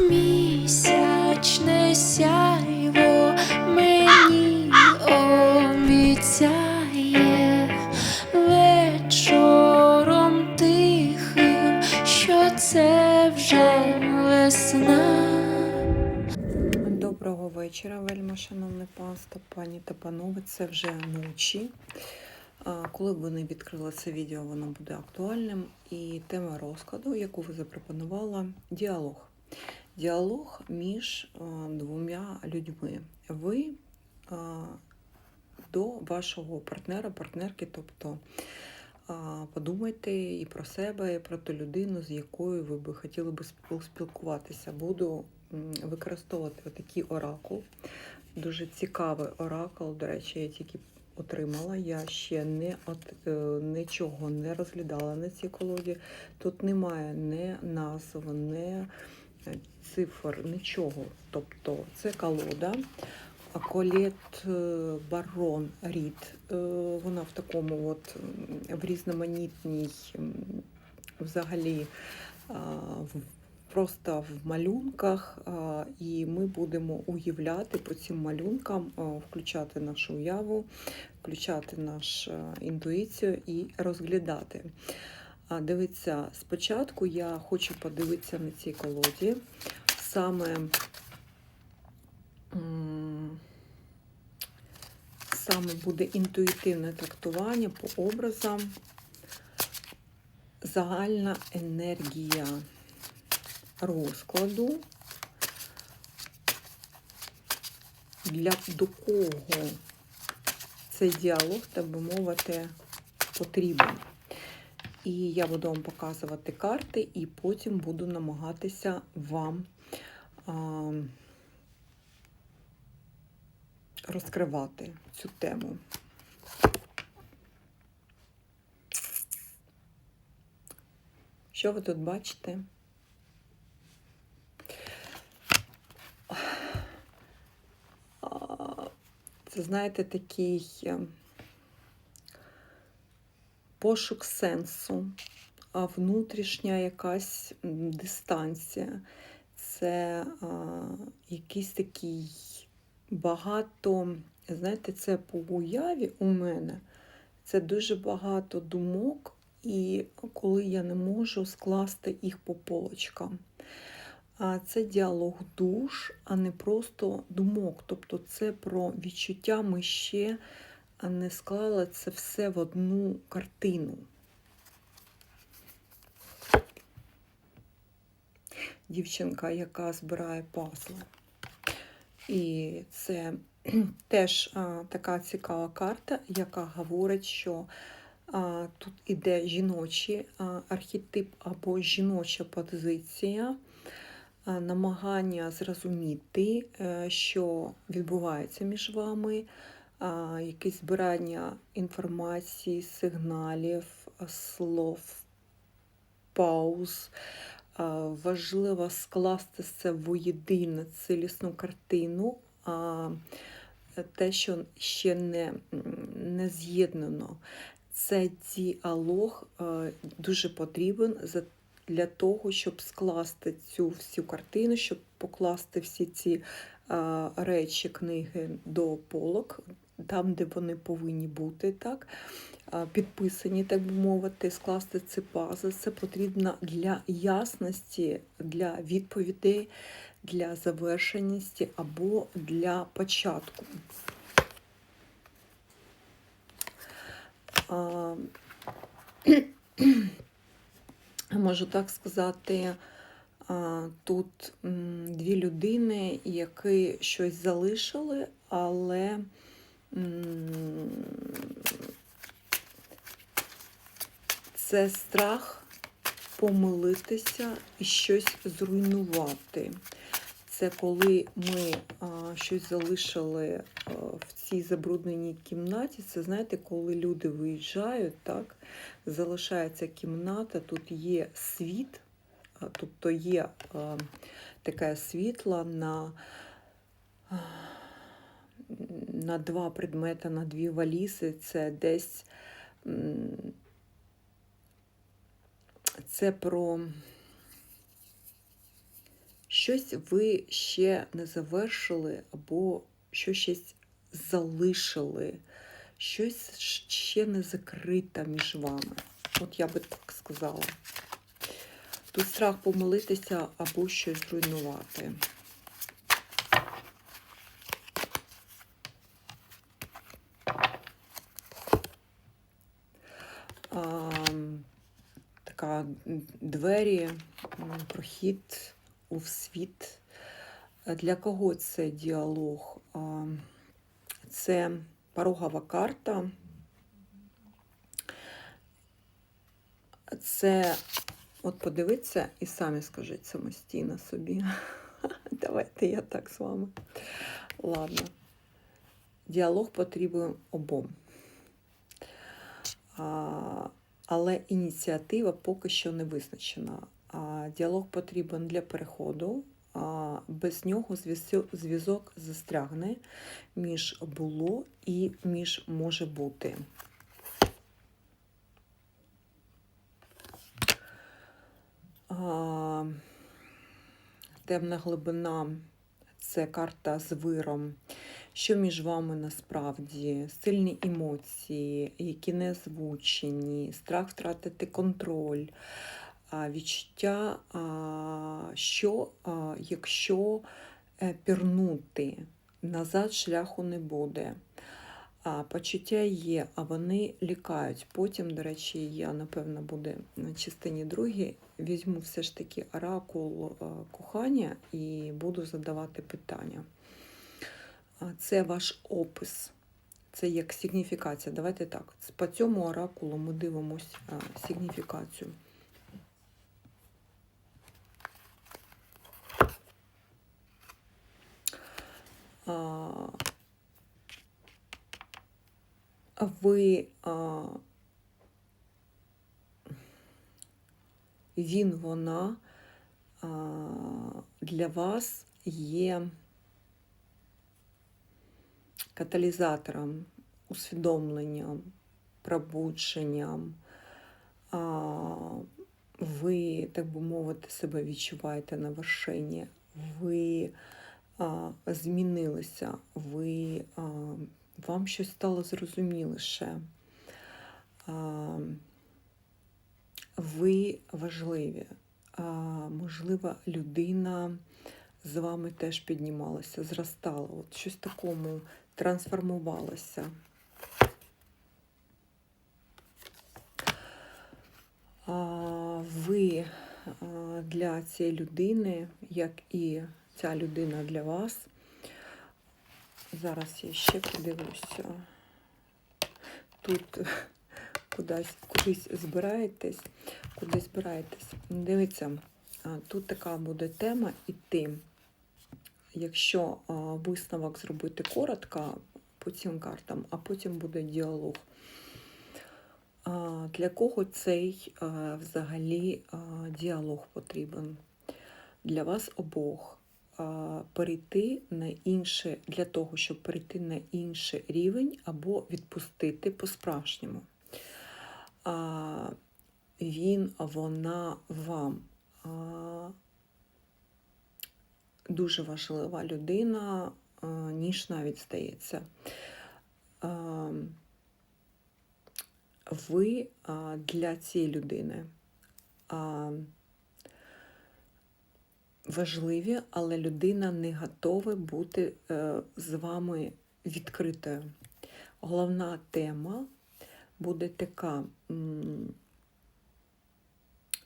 Місячне сяйво мені обіцяє вечором тихим, що це вже весна. Доброго вечора, вельми шановне панство, пані та панове. Це вже ночі. Коли б ви не відкрили це відео, воно буде актуальним. І тема розкладу, яку ви запропонувала, діалог. Діалог між двома людьми. Ви до вашого партнера, партнерки, тобто подумайте і про себе, і про ту людину, з якою ви би хотіли би спілкуватися. Буду використовувати отакий оракул. Дуже цікавий оракул. До речі, я тільки отримала. Я ще не от, е, нічого не розглядала на цій колоді. Тут немає ні назв, ні е, цифр, нічого. Тобто це колода. Колет е, Барон Рід. Е, Вона в такому от в різноманітній взагалі просто в малюнках, і ми будемо уявляти по цим малюнкам, включати нашу уяву, включати нашу інтуїцію і розглядати. А, Дивіться, спочатку я хочу подивитися на цій колоді саме. Саме буде інтуїтивне трактування по образам, загальна енергія розкладу, для до кого цей діалог, так би мовити, потрібен. І я буду вам показувати карти, і потім буду намагатися вам а, розкривати цю тему. Що ви тут бачите? Це, знаєте, такий е, пошук сенсу, а внутрішня якась дистанція. Це а, якийсь такий багато, знаєте, це по уяві у мене. Це дуже багато думок, і коли я не можу скласти їх по полочкам. А це діалог душ, а не просто думок. Тобто це про відчуття ми ще не склали це все в одну картину. Дівчинка, яка збирає пазли. І це теж а, така цікава карта, яка говорить, що а, тут іде жіночий а, архетип або жіноча позиція, а, намагання зрозуміти, е, що відбувається між вами, а, якесь збирання інформації, сигналів, слов, пауз. Важливо скласти це воєдину цілісну картину. А те, що ще не, не з'єднано, це діалог дуже потрібен для того, щоб скласти цю всю картину, щоб покласти всі ці речі, книги до полок, там, де вони повинні бути, так? підписані, так би мовити, скласти ці пазли. Це потрібно для ясності, для відповідей, для завершеності або для початку. Можу так сказати, тут дві людини, які щось залишили, але це страх помилитися і щось зруйнувати. Це коли ми а, щось залишили а, в цій забрудненій кімнаті. Це знаєте, коли люди виїжджають, так, залишається кімната, тут є світ, а, тобто є а, таке світло на, а, на два предмети, на дві валізи. Це десь. Це про щось ви ще не завершили, або що щось залишили, щось ще не закрите між вами. От я би так сказала. Тут страх помилитися або щось зруйнувати. Така двері, прохід у світ. Для кого це діалог? Це порогова карта. Це, от подивіться і самі скажіть самостійно собі. Давайте я так з вами. Ладно. Діалог потрібен обом. Але ініціатива поки що не визначена. Діалог потрібен для переходу. Без нього зв'язок застрягне між було і між може бути. Темна глибина це карта з виром. Що між вами насправді? Сильні емоції, які не озвучені, страх втратити контроль, відчуття, що якщо е, пірнути, назад шляху не буде. А почуття є, а вони лікають. Потім, до речі, я, напевно, буде на частині другій. Візьму все ж таки оракул е, кохання і буду задавати питання. Це ваш опис, це як сигніфікація. Давайте так. По цьому оракулу ми дивимося сигніфікацію. Ви він, вона для вас є каталізатором, усвідомленням, пробудженням. Ви, так би мовити, себе відчуваєте на вершині, ви а, змінилися, ви, а, вам щось стало зрозуміліше. А, ви важливі. А, можливо, людина з вами теж піднімалася, зростала, от щось такому трансформувалося. Ви для цієї людини, як і ця людина для вас. Зараз я ще подивлюся. Тут кудись, кудись збираєтесь, куди збираєтесь. Дивіться, тут така буде тема іти. Якщо висновок зробити коротко по цим картам, а потім буде діалог. Для кого цей взагалі діалог потрібен? Для вас обох перейти на інше, для того, щоб перейти на інший рівень або відпустити по-справжньому. Він, вона вам дуже важлива людина, а, ніж навіть здається. Ви для цієї людини важливі, але людина не готова бути е, з вами відкритою. Головна тема буде така: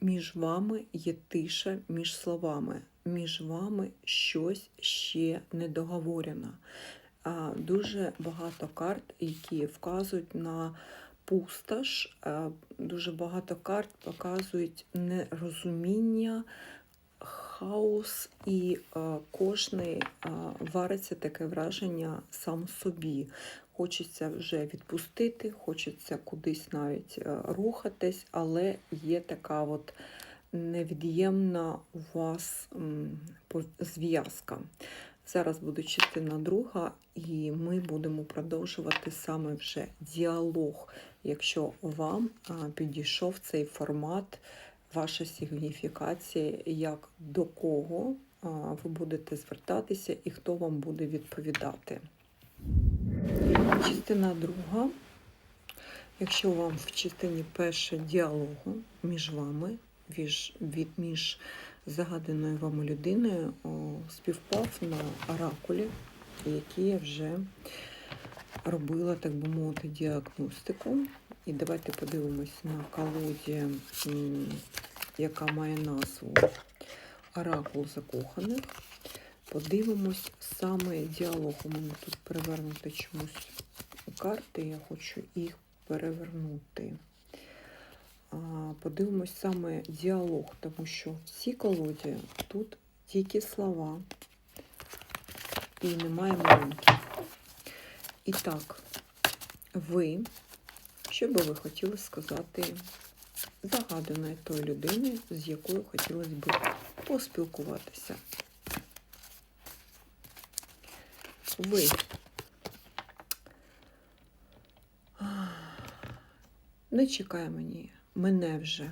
між вами є тиша між словами, між вами щось ще не договорено. А, Дуже багато карт, які вказують на пустош, а, дуже багато карт показують нерозуміння, хаос, і кожний вариться таке враження сам собі. Хочеться вже відпустити, хочеться кудись навіть рухатись, але є така от невід'ємна у вас зв'язка. Зараз буде частина друга, і ми будемо продовжувати саме вже діалог. Якщо вам підійшов цей формат, ваша сигніфікація, як до кого ви будете звертатися і хто вам буде відповідати. Частина друга. Якщо вам в частині перша діалогу між вами, між, від, між загаданою вами людиною співпав на оракулі, який я вже робила, так би мовити, діагностику. І давайте подивимось на колоді, яка має назву Оракул закоханих. Подивимось саме діалог. У мене тут перевернуто чомусь карти, я хочу їх перевернути. Подивимось саме діалог, тому що всі колоді тут тільки слова і немає малюнків. І так, ви, що би ви хотіли сказати загаданої тої людини, з якою хотілося б поспілкуватися? Ви. Не чекай мені, мене вже.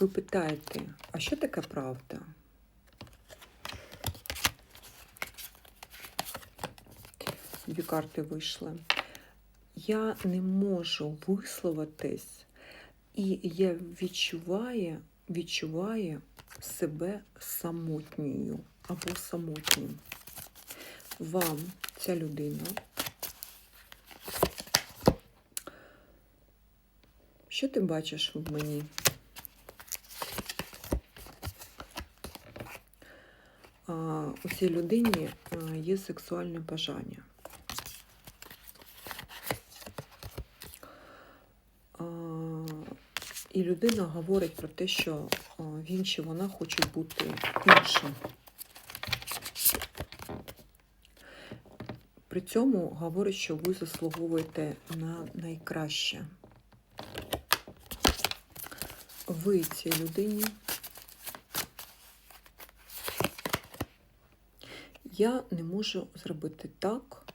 Ви питаєте, а що таке правда? Дві карти вийшли. Я не можу висловитись, і я відчуваю, відчуваю себе самотньою або самотнім. Вам ця людина. Що ти бачиш в мені? У цій людині є сексуальне бажання. І людина говорить про те, що він чи вона хоче бути іншим. При цьому говорить, що ви заслуговуєте на найкраще. Ви цій людині. Я не можу зробити так.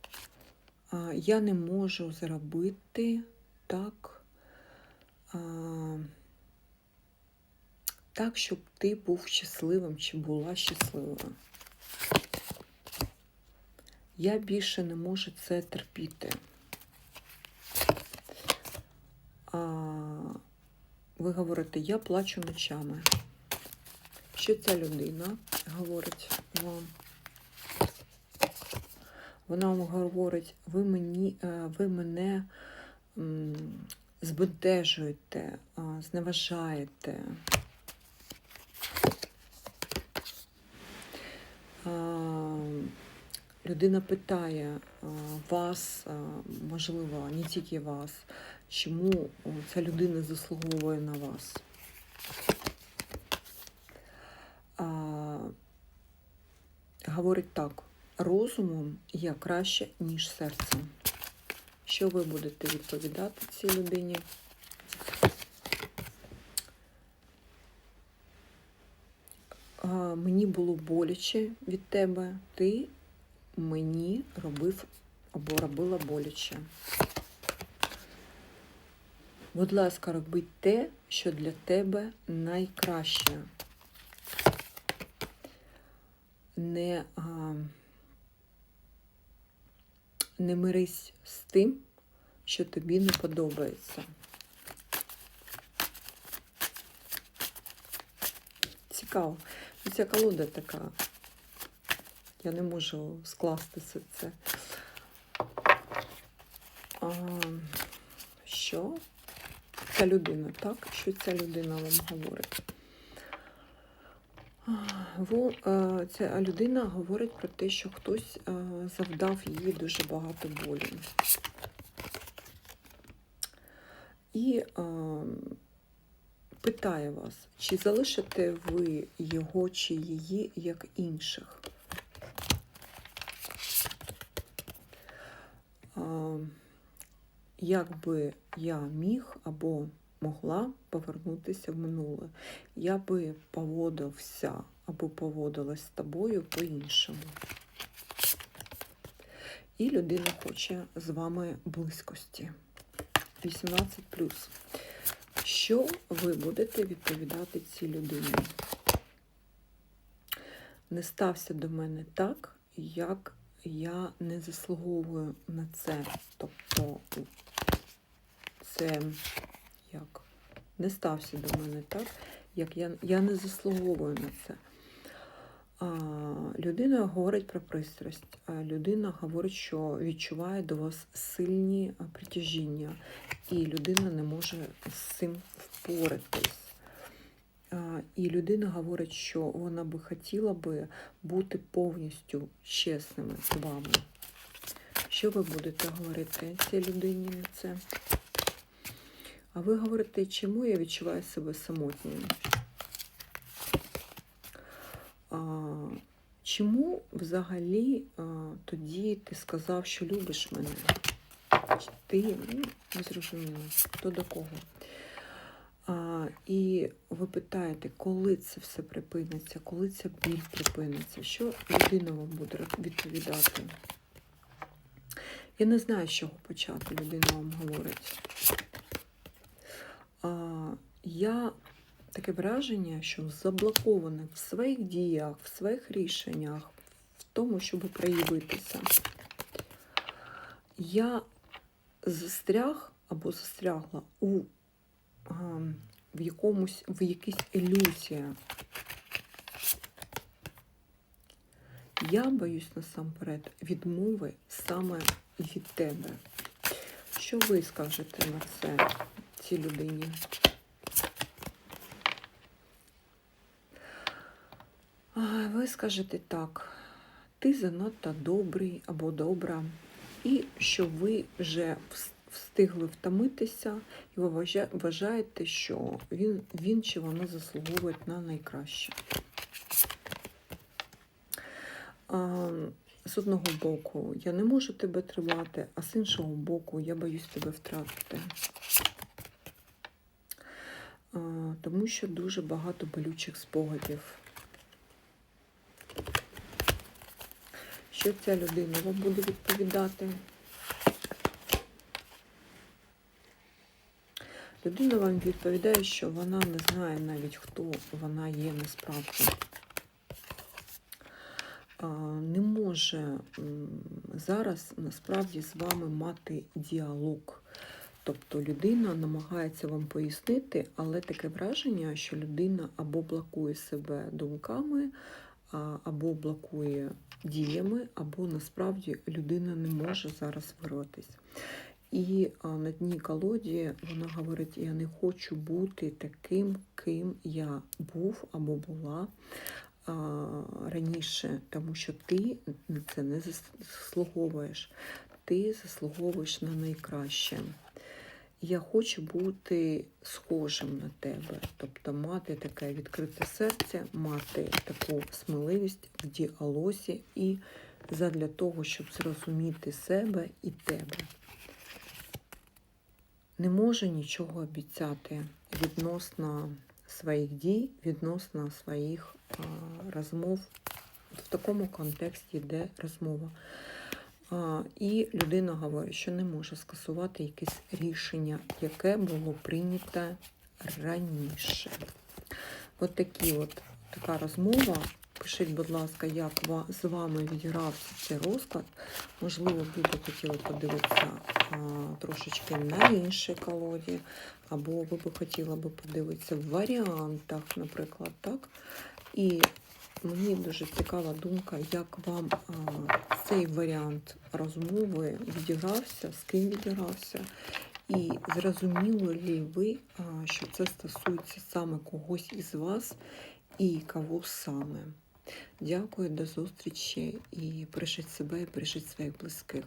Я не можу зробити так, так, щоб ти був щасливим чи була щасливою. Я більше не можу це терпіти. Ви говорите, я плачу ночами. Що ця людина говорить вам? Вона вам говорить, ви мені, е, ви мене збентежуєте, зневажаєте. Людина питає вас, можливо, не тільки вас, чому ця людина заслуговує на вас. А, говорить так, розумом я краще, ніж серцем. Що ви будете відповідати цій людині? Мені було боляче від тебе. Ти мені робив або робила боляче. Будь ласка, роби те, що для тебе найкраще. Не, а, не мирись з тим, що тобі не подобається. Цікаво. Ну, Ця колода така. Я не можу скласти це. А? Ця людина, так? Що ця людина вам говорить? Во, е, ця людина говорить про те, що хтось е, завдав їй дуже багато болі. І е, питає вас, чи залишите ви його чи її як інших? Як би я міг або могла повернутися в минуле, я би поводився або поводилась з тобою по-іншому. І людина хоче з вами близькості. 18 Що ви будете відповідати цій людині? Не стався до мене так, як я не заслуговую на це. Тобто це як? Не стався до мене так, як я, я не заслуговую на це. А, людина говорить про пристрасть. А людина говорить, що відчуває до вас сильні притяжіння, і людина не може з цим впоратись. І людина говорить, що вона би хотіла би бути повністю чесними з вами. Що ви будете говорити цій людині на це? А ви говорите, чому я відчуваю себе самотньою? А, чому взагалі а, тоді ти сказав, що любиш мене? Ти ну, не зрозуміло, хто до кого. І ви питаєте, коли це все припиниться, коли ця біль припиниться, що людина вам буде відповідати? Я не знаю, з чого почати, людина вам говорить. Я таке враження, що заблоковане в своїх діях, в своїх рішеннях, в тому, щоб проявитися. Я застряг або застрягла у а, в якомусь, в якійсь ілюзії. Я боюсь насамперед відмови саме від тебе. Що ви скажете на це цій людині? Ви скажете так, ти занадто добрий або добра, і що ви вже вс- встигли втомитися, і ви вважаєте, що він, він чи вона заслуговують на найкраще. А, з одного боку, я не можу тебе тримати, а з іншого боку, я боюсь тебе втратити. А, тому що дуже багато болючих спогадів. Що ця людина вам буде відповідати? Людина вам відповідає, що вона не знає навіть, хто вона є насправді. Не може зараз насправді з вами мати діалог. Тобто людина намагається вам пояснити, але таке враження, що людина або блокує себе думками, або блокує діями, або насправді людина не може зараз вирватися. І на дні колоді вона говорить: я не хочу бути таким, ким я був або була раніше, тому що ти це не заслуговуєш. Ти заслуговуєш на найкраще. Я хочу бути схожим на тебе, тобто мати таке відкрите серце, мати таку сміливість в діалозі і задля того, щоб зрозуміти себе і тебе. Не можу нічого обіцяти відносно своїх дій, відносно своїх а, розмов. В такому контексті йде розмова. А, І людина говорить, що не може скасувати якесь рішення, яке було прийнято раніше. От такі от така розмова. Пишіть, будь ласка, як з вами відігрався цей розклад. Можливо, ви б хотіли подивитися а, трошечки на іншій колоді, або ви б хотіли б подивитися в варіантах, наприклад, так? І Мені дуже цікава думка, як вам а, цей варіант розмови відігрався, з ким відігрався, і зрозуміли ли ви, що це стосується саме когось із вас і кого саме. Дякую, до зустрічі і бережіть себе і бережіть своїх близьких.